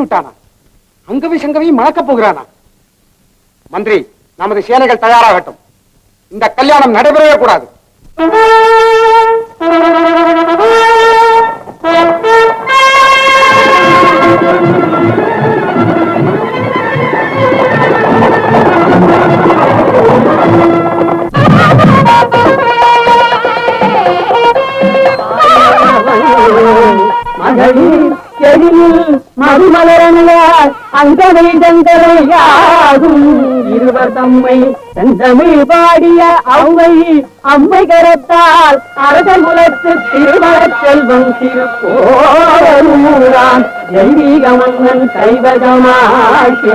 தெய்வீகன் விட்டானா? அங்கவி சங்கவையும் மணக்கப் போகிறானா? மந்திரி நமது சேனைகள் தயாராகட்டும். இந்த கல்யாணம் நடைபெறவே கூடாது. Thank you. மறுமலரணியார் அங்கனை தங்களையாகும் இருவர் தம்மை செந்தமிழ் பாடிய அவை அம்மை கரத்தால் அரசன் குலத்து திருமணச் செல்வம் திருப்போரூரான் தெய்வீக மன்னன் கைவதமாக்கி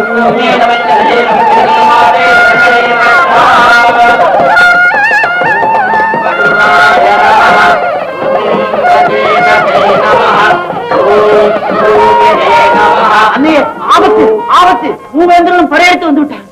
அண்ணே ஆபத்து ஆபத்து. மூவேந்திரனும் படையெடுத்து வந்து விட்டான்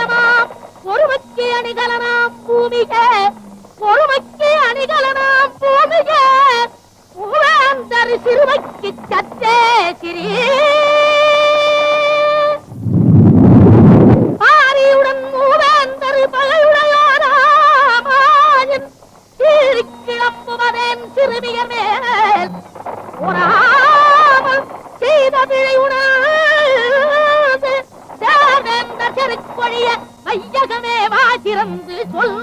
நன்னயமாம் பொறுமைக்கு அணிகலனாம் பூமிக. பொறுமைக்கு அணிகலனாம் பூமிக. மூவேந்தர் சிறுமைக்கு சற்றே சிறி. பாரியுடன் மூவேந்தர் பகையுடையோராமாயின் கிளப்புவதேன் சிறுமியர் மேல் செய்த பிழை பொழிய செருக்கொழிய வையகமே வாசிறந்து சொல்.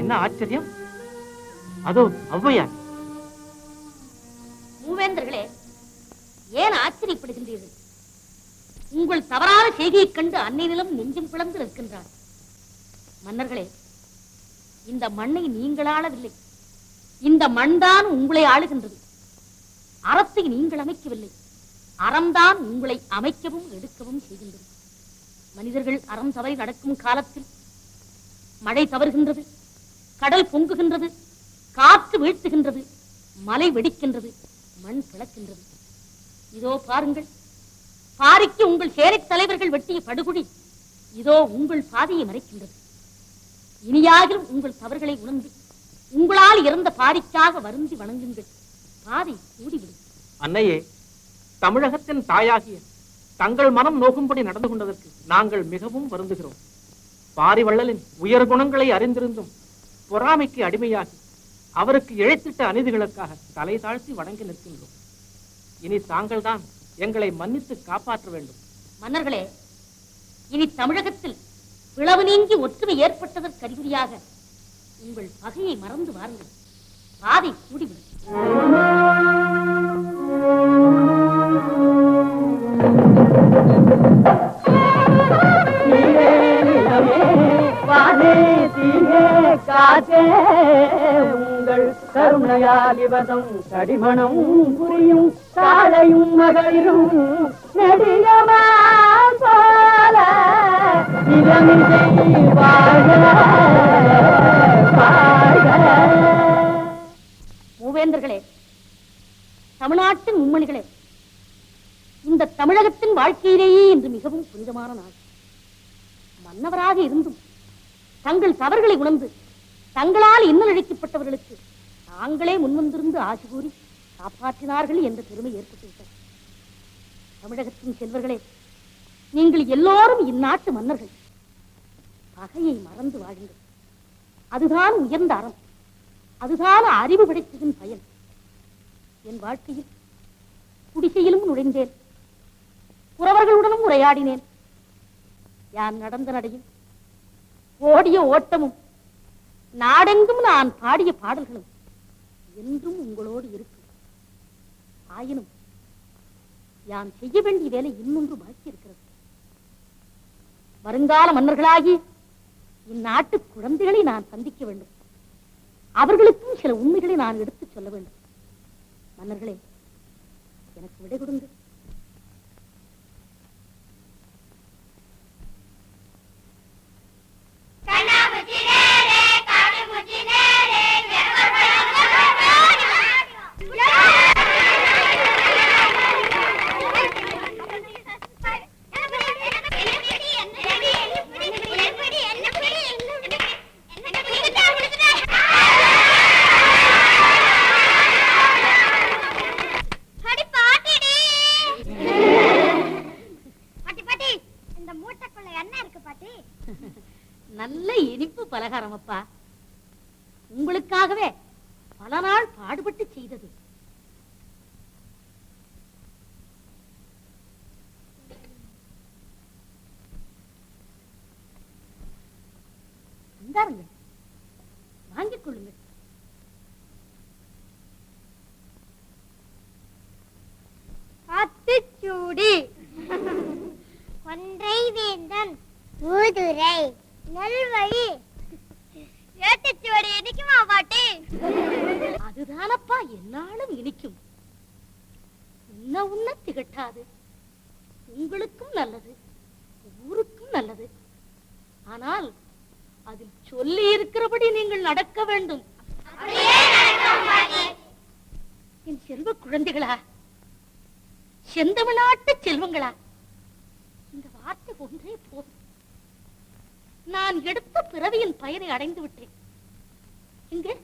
என்ன ஆச்சரியம்? அதோ ஔவையார். நிலம் பிளந்து நிற்கின்றார் மன்னர்களே இந்த மண்ணை நீங்கள் ஆளவில்லை. இந்த மண்தான் உங்களை ஆளுகின்றது. அறத்தை நீங்கள் அமைக்கவில்லை. அறம்தான் உங்களை அமைக்கவும் எடுக்கவும் செய்கின்றது. மனிதர்கள் அறம் தவறி நடக்கும் காலத்தில் மழை தவறுகின்றது கடல் பொங்குகின்றது காற்று வீழ்த்துகின்றது மலை வெடிக்கின்றது மண் பிளக்கின்றது. இதோ பாருங்கள் பாரிக்கு உங்கள் சேரை தலைவர்கள் வெட்டிய படுகுழி இதோ உங்கள் பாதையை மறைக்கின்றது. இனியாகிலும் உங்கள் தவறுகளை உணர்ந்து உங்களால் இறந்த பாரிக்காக வருந்தி வணங்குங்கள். பாதை கூடிவிடும் அன்னையே தமிழகத்தின் தாயாகிய தங்கள் மனம் நோகும்படி நடந்து கொண்டதற்கு நாங்கள் மிகவும் வருந்துகிறோம். பாரிவள்ளலின் உயர் குணங்களை அறிந்திருந்தும் பொறாமைக்கு அடிமையாகி அவருக்கு இழைத்திட்ட அநீதிகளுக்காக தலை தாழ்த்தி வணங்கி நிற்கின்றோம். இனி தாங்கள்தான் எங்களை மன்னித்து காப்பாற்ற வேண்டும். மன்னர்களே இனி தமிழகத்தில் பிளவு நீங்கி ஒற்றுமை ஏற்பட்டதற்கு அறிகுறியாக உங்கள் பகையை மறந்து வாருங்கள். பாதை கூடிவிடும் உங்கள் கருணையாலிவதம் தடிமணம் புரியும் காளையும் மகளிரும் நெடியமா மூவேந்தர்களே தமிழ்நாட்டின் மும்மணிகளே இந்த தமிழகத்தின் வாழ்க்கையிலேயே இன்று மிகவும் புனிதமான நாள். மன்னவராக இருந்தும் தங்கள் தவறுகளை உணர்ந்து தங்களால் இன்னல் அழைக்கப்பட்டவர்களுக்கு தாங்களே முன்வந்திருந்து ஆசி கூறி காப்பாற்றினார்கள் என்ற பெருமை ஏற்பட்டுவிட்டது. தமிழகத்தின் செல்வர்களே நீங்கள் எல்லோரும் இந்நாட்டு மன்னர்கள். பகையை மறந்து வாழுங்கள் அதுதான் உயர்ந்த அறம். அதுதான் அறிவு படைத்ததின் பயன். என் வாழ்க்கையில் குடிசையிலும் நுழைந்தேன். புறவர்களுடனும் உரையாடினேன். யான் நடந்த நடையும் ஓடிய ஓட்டமும் நாடெங்கும் நான் பாடிய பாடல்களும் என்றும் உங்களோடு இருக்கும். ஆயினும் யான் செய்ய வேண்டிய வேலை இன்னொன்று பாக்கி இருக்கிறது வருங்கால மன்னர்களாகி இந்நாட்டு குழந்தைகளை நான் சந்திக்க வேண்டும். அவர்களுக்கும் சில உண்மைகளை நான் எடுத்துச் சொல்ல வேண்டும். மன்னர்களே எனக்கு விடை கொடுங்க. பாட்டி அத்திச்சூடி கொன்றை வேந்தன் ஊதுரை. நெல்வழி. ஏட்டுச்சுவடி இனிக்குமா பாட்டி? அதுதானப்பா என்னாலும் இனிக்கும். உண்ண உண்ண திகட்டாது. உங்களுக்கும் நல்லது ஊருக்கும் நல்லது. ஆனால் அதில் சொல்லி இருக்கிறபடி நீங்கள் நடக்க வேண்டும். என் செல்வ குழந்தைகளா செந்தமிழ்நாட்டு செல்வங்களா? இந்த வார்த்தை ஒன்றே போதும். நான் எடுத்த பிறவியின் பயனை அடைந்து விட்டேன். இங்கே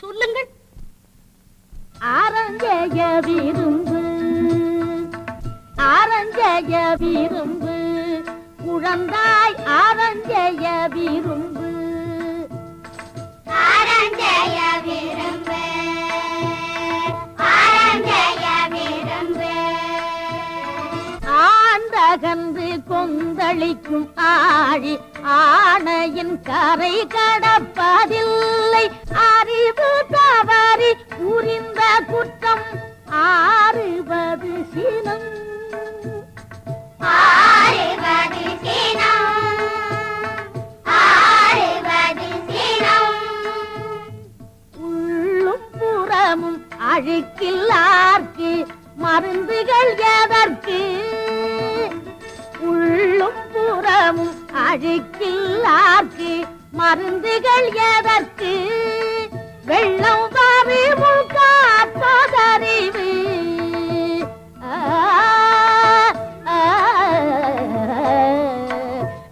சொல்லுங்கள். ஆரஞ்சய விரும்பு ஆரஞ்சய விரும்பு குழந்தாய் ஆரஞ்சய விரும்பு. ஆரஞ்சய விரும்பு. ஆண்டகன்று கொந்தளிக்கும் ஆழி ஆணையின் கரை கடப்பதில்லை. அறிவு தவறி புரிந்த குற்றம் ஆறுவது சினம். ஆறுவது சினம். ஆறுவது சினம். உள்ளும் புறமும் அழுக்கில்லார்க்கு மருந்துகள் எதற்கு அழுக்கில்லார்க்கு மருந்துகள் எதற்கு? வெள்ளம் வரிமுள் காப்பதறிவு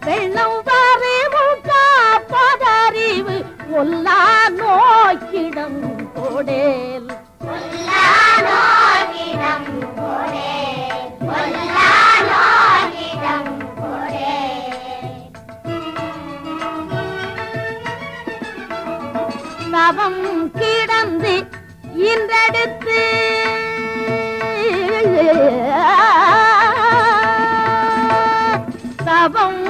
வெள்ளம் வரிமுள் காப்பதறிவு ஒல்லா நோக்கிடம் கொடேல் இன்றெடுத்து தவம்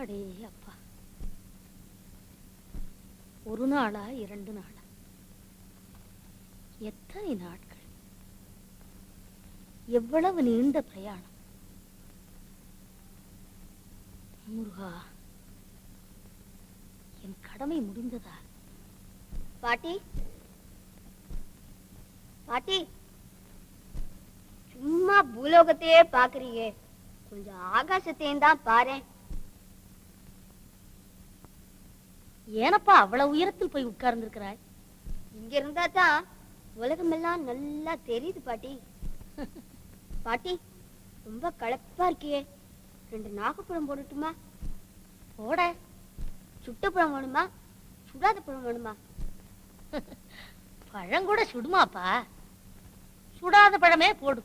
அடே அப்பா. ஒரு நாளா இரண்டு நாளா? எத்தனை நாட்கள்? எவ்வளவு நீண்ட பிரயாணம்? முருகா என் கடமை முடிந்ததா? பாட்டி? பாட்டி? சும்மா பூலோகத்தையே பாக்குறீங்க கொஞ்சம் ஆகாசத்தையும் தான் பாரேன். ஏனப்பா அவ்வளவு உயரத்தில் போய் உட்கார்ந்திருக்கிறாய்? இங்க இருந்தா தான் உலகமெல்லாம் நல்லா தெரியுது பாட்டி. பாட்டி ரொம்ப களைப்பா இருக்கியே. ரெண்டு நாகப்பழம் போடட்டுமா? போட. சுட்ட பழம் வேணுமா? சுடாத பழம் வேணுமா? பழம் கூட சுடுமாப்பா. சுடாத பழமே போடு.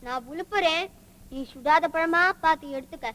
நான் உழுப்புறேன். நீ சுடாத பழமா பார்த்து எடுத்துக்க.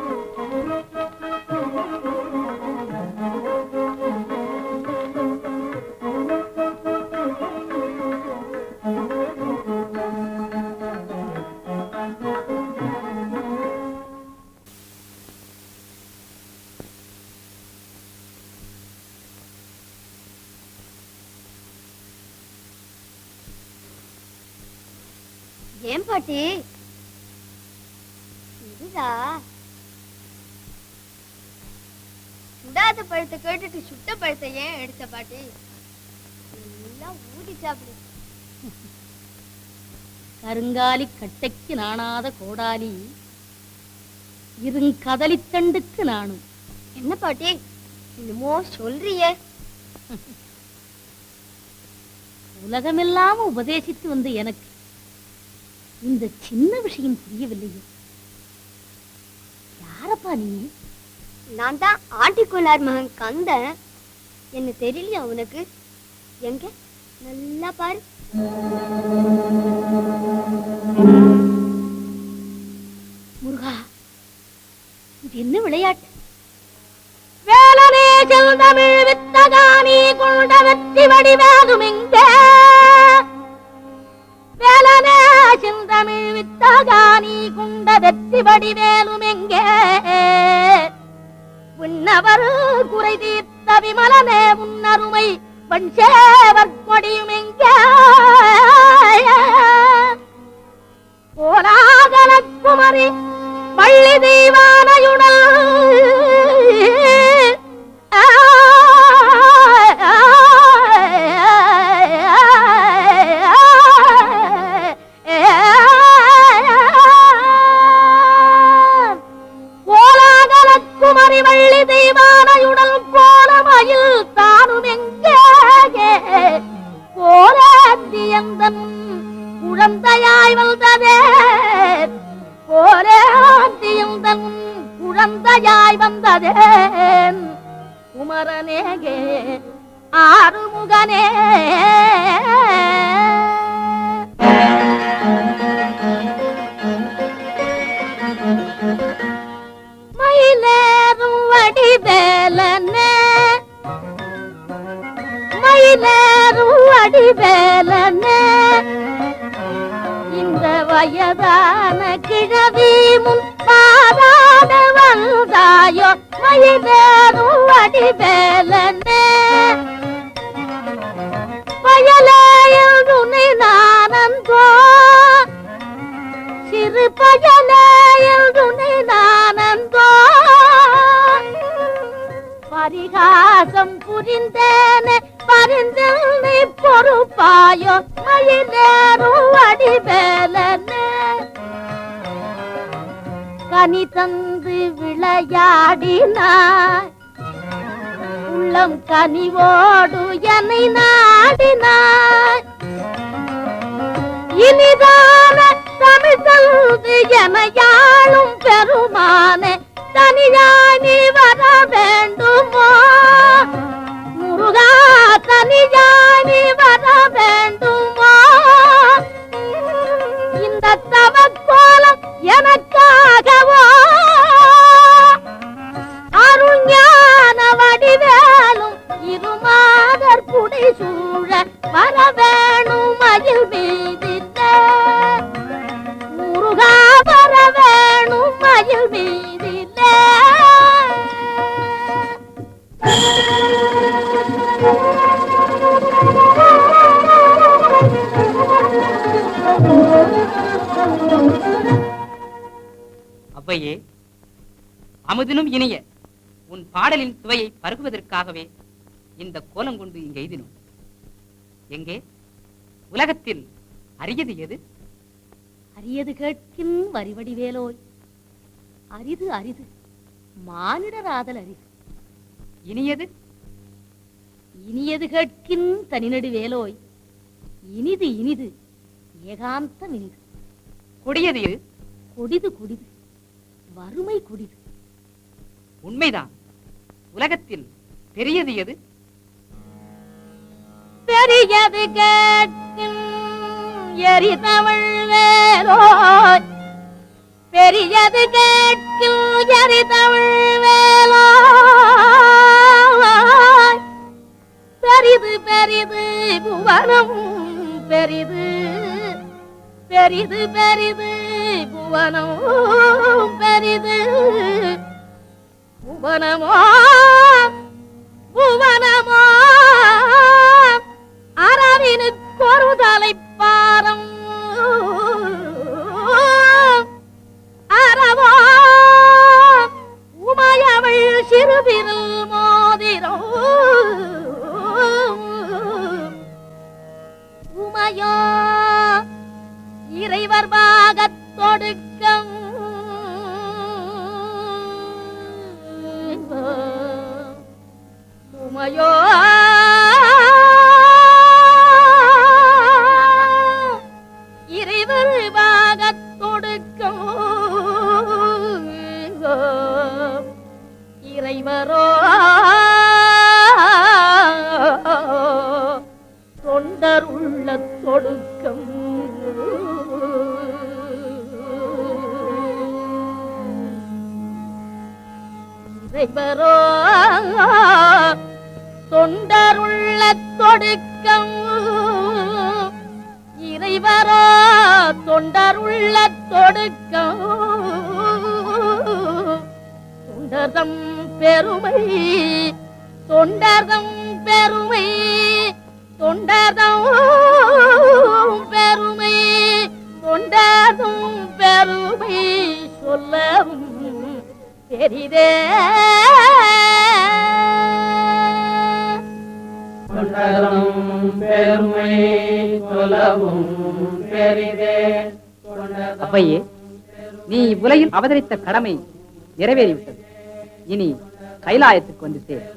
பழத்தை ஏன் எடுத்த பாட்டி. எல்லாம் சாப்பிடு கருங்காலி கட்டைக்கு நாணாத கோடாலி. இருங்கதலித்தண்டுக்கு நாணும் என்ன பாட்டி? என்னமோ சொல்றியே உலகமெல்லாம் உபதேசித்து வந்த எனக்கு இந்த சின்ன விஷயம் புரியவில்லையே. யாரப்பா நீ? நான் தான் ஆண்டிக்குள்ளார் மகன் கந்தன். என்ன தெரியலையா உனக்கு? எங்க? நல்லா பாரு. முருகா இது என்ன விளையாட்டு? வேலனே செல்தமிழ் வித்தகானி கொண்ட வெற்றி வடிவேகும் எங்கே வேலனே செந்தமிழ் வித்தகானி கொண்ட வெற்றி வடிவேலும் எங்கே? உன்னவர் குறை தீர்த்த விமலனே உன்னருமை வஞ்சேவர் கொடியும் எங்கே போராகல குமரி வள்ளி தெய்வானையுடல் கோலாகல குமரி வள்ளி தெய்வானையுடல் எந்தன் குழந்தையாய் வந்ததே. போரே கோலாந்தியந்தன் குழந்தையாய் வந்ததே. குமரனேகே ஆறுமுகனே. மயிலேறும் வடிவேலனே மயிலே வடிவேலனே இந்த வயதான கிழவி முன் பாராட வந்தாயோ மயிலேறும் வடிவேலனே பயலேயில் துணை நானந்தோ சிறு பயலேயில் துணை நானந்தோ. பரிகாசம் புரிந்தேனே பரிந்தில் பொறுப்பாயோ மயிலேறும் அடிவேலனே. கனி தந்து விளையாடினாய். உள்ளம் கனிவோடு என்னை நாடினாய். இனிதான தமிழ் தந்து என யாழும் பெருமானே தனியாய் நீ வர வேண்டுமோ? முருகா தனியாய் வர வேண்டுமா? இந்த தவக்கோலம் எனக்காகவோ? அருள் ஞான வடிவேலும் இருமாதர் குடி சூழ வர வேணும் மயில் மீது. அப்பையே அமுதினும் இனிய உன் பாடலின் சுவையை பருகுவதற்காகவே இந்த கோலம் கொண்டு இங்கு எய்தினோம். எங்கே? உலகத்தில் அரியது எது? அரியது கேட்கின் வரிவடிவேலோய். அரிது அரிது மானிடராதல் அரிது. இனியது? இனியது கேட்கின் தனிநடு வேலோய் இனிது இனிது ஏகாந்தம் இனிது. கொடியது கொடிது கொடிது. வறுமை கொடிது உண்மைதான். உலகத்தில் பெரியது எது? பெரியது கேட்கின் எரிதவள் வேலோய் பெரியது கேட்கின் எரிதவள் வேலோய் பெரிது பெரிது புவனம் பெரிது. பெரிது பெரிது புவனம் பெரிது புவனமோ புவனமோ அரவினுக்கு கொருதலை பாரம். அறவோ? உமையவள் சிறுவிரல் மோதிரம். உமையோ? இறைவர் பாகத் இறைவரோ தொண்டருள்ள தொடுக்கம் இறைவரோ தொண்டருள்ள தொடுக்கம் தொண்டர்தம் பெருமை தொண்டர்தம் பெருமை தொண்டர்தம் பெருமை தொண்டர்தம் பெருமை சொல்லவும் பெரிதே. அப்பையே நீ இவ்வுலகில் அவதரித்த கடமை நிறைவேறிவிட்டது. இனி கைலாயத்துக்கு வந்து சேர்.